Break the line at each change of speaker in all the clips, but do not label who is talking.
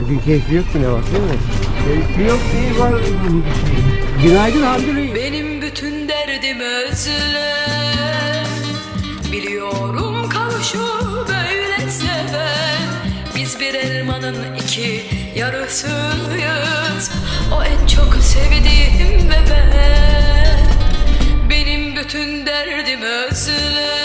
Bugün keyfi yok ki ne var değil mi?
Keyfi yok değil var.
Günaydın Hamdi Bey.
Benim bütün derdim özlem Biliyorum kavuşu böyle seven Biz bir elmanın iki yarısıyız O en çok sevdiğim ve ben Benim bütün derdim özlem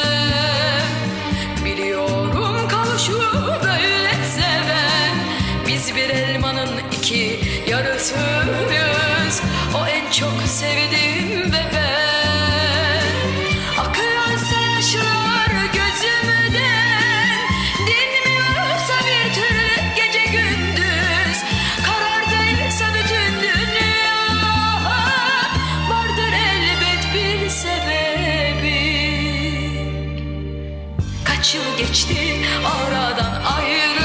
elmanın iki yarısıyız O en çok sevdiğim ve ben Akıyorsa yaşlar gözümden Dinmiyorsa bir türlü gece gündüz? Karardıysa bütün dünya. Vardır elbet bir sebebi. Kaç yıl geçti aradan ayrı